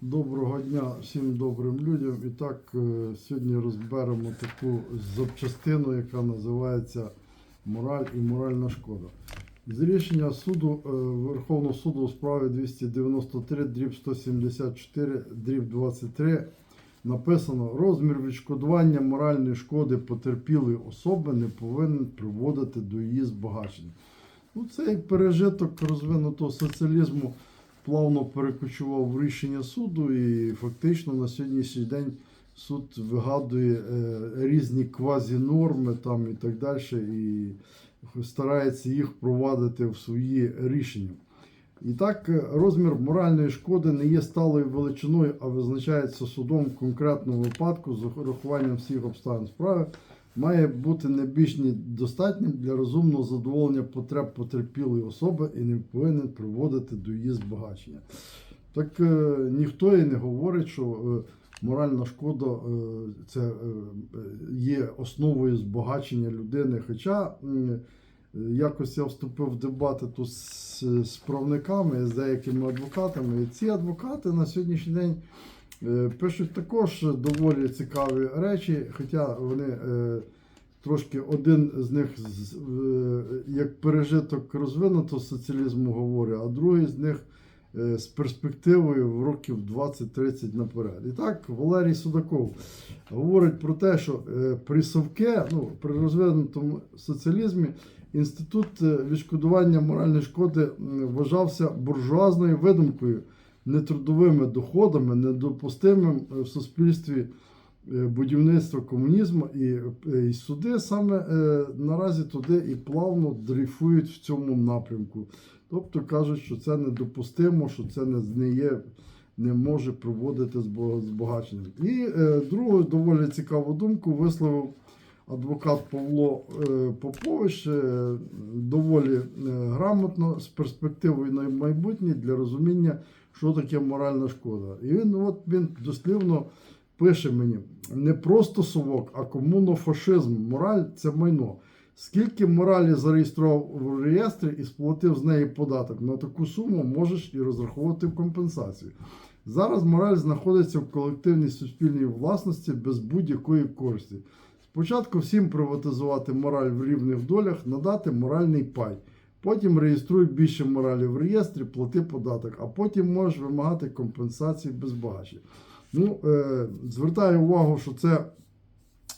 Доброго дня всім добрим людям. І так, е, сьогодні розберемо таку запчастину, яка називається мораль і моральна шкода. З рішення суду е, Верховного суду у справі 293 дріб 174 дріб 23 написано розмір відшкодування моральної шкоди потерпілої особи не повинен приводити до її збагачення. Ну, це як пережиток розвинутого соціалізму плавно перекочував в рішення суду, і фактично на сьогоднішній день суд вигадує е, різні квазінорми там і так далі, і старається їх впровадити в свої рішення. І так, е, розмір моральної шкоди не є сталою величиною, а визначається судом в конкретному випадку з урахуванням всіх обставин справи, має бути не більш достатнім для розумного задоволення потреб потерпілої особи і не повинен приводити до її збагачення. Так е, ніхто і не говорить, що е, моральна шкода е, це є основою збагачення людини. Хоча якось я вступив в дебати тут з правниками, з деякими адвокатами, і ці адвокати на сьогоднішній день. Е, Пишуть також доволі цікаві речі, хоча вони е, трошки один з них е, як пережиток розвинутого соціалізму говорить, а другий з них з перспективою в років 20-30 наперед. І так, Валерій Судаков говорить про те, що при Совке, ну, при розвинутому соціалізмі, інститут відшкодування моральної шкоди вважався буржуазною видумкою нетрудовими доходами, недопустимим е, в суспільстві е, будівництва комунізму і, е, і суди саме наразі туди і плавно дрейфують в цьому напрямку. Тобто кажуть, що це недопустимо, що це не, є. Не може проводити збагачення. І е, другу доволі цікаву думку висловив адвокат Павло Попович доволі грамотно з перспективою на майбутнє для розуміння, що таке моральна шкода. І він от він дослівно пише мені: не просто совок, а комунофашизм. Мораль це майно. Скільки моралі зареєстрував в реєстрі і сплатив з неї податок, на таку суму можеш і розраховувати в компенсацію. Зараз мораль знаходиться в колективній суспільній власності без будь-якої користі. Спочатку всім приватизувати мораль в рівних долях, надати моральний пай. Потім реєструй більше моралі в реєстрі, плати податок, а потім можеш вимагати компенсації без багачі. Ну, е, звертаю увагу, що це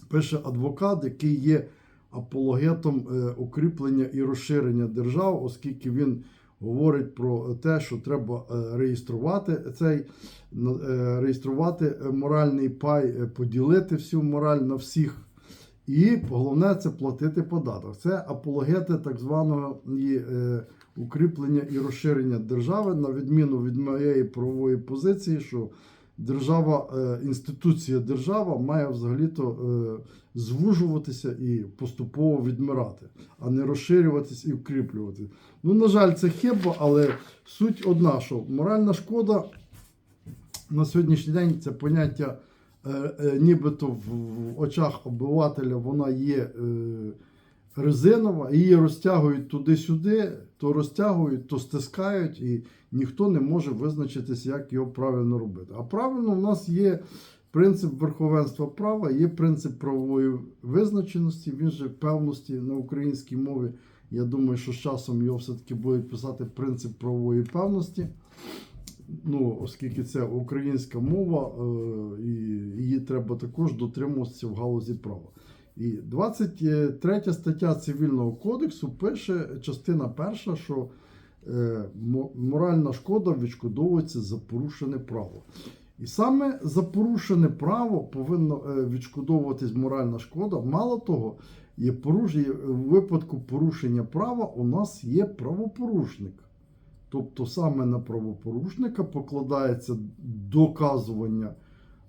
пише адвокат, який є апологетом е, укріплення і розширення держав, оскільки він говорить про те, що треба е, реєструвати цей е, реєструвати моральний пай, е, поділити всю мораль на всіх. І головне це платити податок. Це апологети так званого е, укріплення і розширення держави, на відміну від моєї правової позиції, що держава, е, інституція держава має взагалі-то е, звужуватися і поступово відмирати, а не розширюватись і укріплювати. Ну, на жаль, це хиба, але суть одна, що моральна шкода на сьогоднішній день це поняття, нібито в, очах обивателя вона є е, резинова, її розтягують туди-сюди, то розтягують, то стискають, і ніхто не може визначитися, як його правильно робити. А правильно в нас є принцип верховенства права, є принцип правової визначеності, він же певності на українській мові. Я думаю, що з часом його все-таки будуть писати принцип правової певності ну, оскільки це українська мова, е, і її треба також дотримуватися в галузі права. І 23 стаття Цивільного кодексу пише частина перша, що е, моральна шкода відшкодовується за порушене право. І саме за порушене право повинно е, відшкодовуватись моральна шкода. Мало того, є порушення, в випадку порушення права у нас є правопорушник. Тобто саме на правопорушника покладається доказування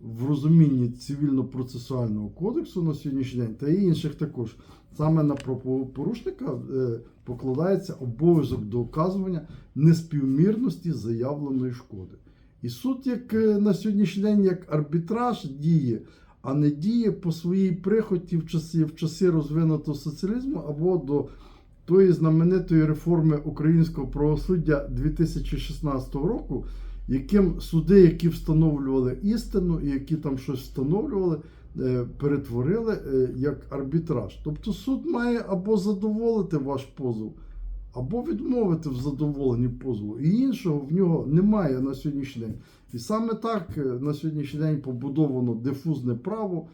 в розумінні цивільно-процесуального кодексу на сьогоднішній день та інших також. Саме на правопорушника е, покладається обов'язок доказування неспівмірності заявленої шкоди. І суд, як е, на сьогоднішній день, як арбітраж діє, а не діє по своїй прихоті в часи, в часи розвинутого соціалізму або до тої знаменитої реформи українського правосуддя 2016 року, яким суди, які встановлювали істину і які там щось встановлювали, е, перетворили е, як арбітраж. Тобто суд має або задоволити ваш позов, або відмовити в задоволенні позову. І іншого в нього немає на сьогоднішній день. І саме так е, на сьогоднішній день побудовано дифузне право,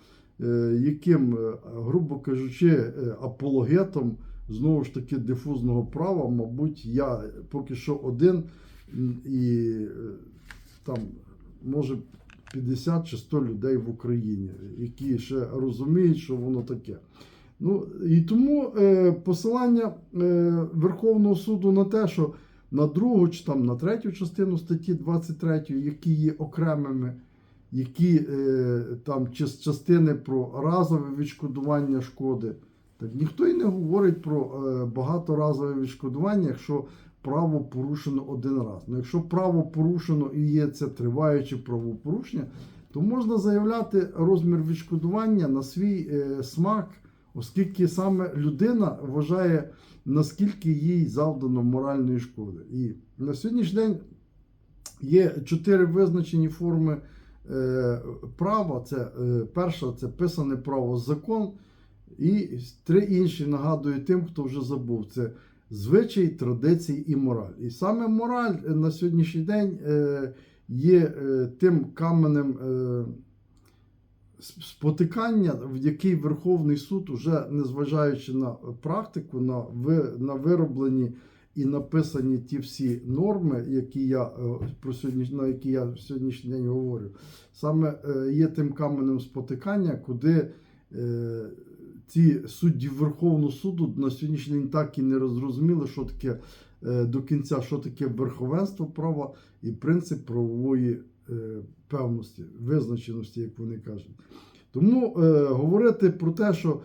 яким, грубо кажучи, апологетом знову ж таки дифузного права, мабуть, я поки що один і е, там може 50 чи 100 людей в Україні, які ще розуміють, що воно таке. Ну і тому е, посилання е, Верховного суду на те, що на другу чи там на третю частину статті 23, які є окремими, які е, там ча- частини про разове відшкодування шкоди. Так ніхто і не говорить про е, багаторазове відшкодування, якщо право порушено один раз. Ну, якщо право порушено і є це триваюче правопорушення, то можна заявляти розмір відшкодування на свій е, смак, оскільки саме людина вважає, наскільки їй завдано моральної шкоди. І на сьогоднішній день є чотири визначені форми е, права. Це перша це писане право закон. І три інші нагадую тим, хто вже забув. Це звичай, традиції і мораль. І саме мораль е, на сьогоднішній день е, є е, тим каменем спотикання, в який Верховний суд, уже незважаючи на практику, на, вироблені і написані ті всі норми, які я, про сьогодні, на які я сьогоднішній день говорю, саме є тим каменем спотикання, куди ці судді Верховного суду на сьогоднішній день так і не зрозуміли, що таке е, до кінця, що таке верховенство права і принцип правової е, певності, визначеності, як вони кажуть. Тому е, говорити про те, що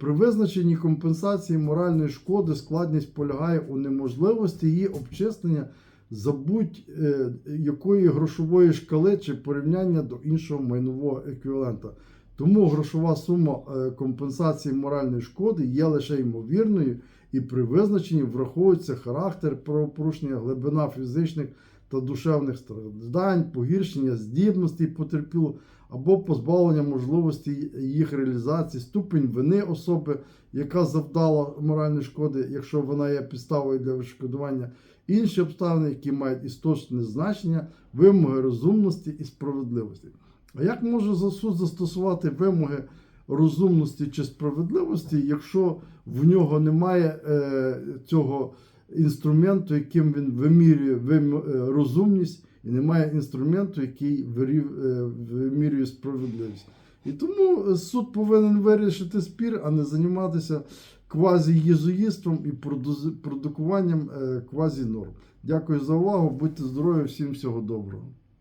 при визначенні компенсації моральної шкоди складність полягає у неможливості її обчислення за будь-якої грошової шкали чи порівняння до іншого майнового еквівалента. Тому грошова сума е, компенсації моральної шкоди є лише ймовірною і при визначенні враховується характер правопорушення, глибина фізичних та душевних страждань, погіршення здібностей потерпілого або позбавлення можливості їх реалізації, ступень вини особи, яка завдала моральної шкоди, якщо вона є підставою для відшкодування, інші обставини, які мають істотне значення, вимоги розумності і справедливості. А як може суд застосувати вимоги розумності чи справедливості, якщо в нього немає е, цього інструменту, яким він вимірює вим- е, розумність, і немає інструменту, який вирів- е, вимірює справедливість? І тому суд повинен вирішити спір, а не займатися квазі-єзуїстом і продукуванням е, квазі-норм. Дякую за увагу. Будьте здорові, всім всього доброго.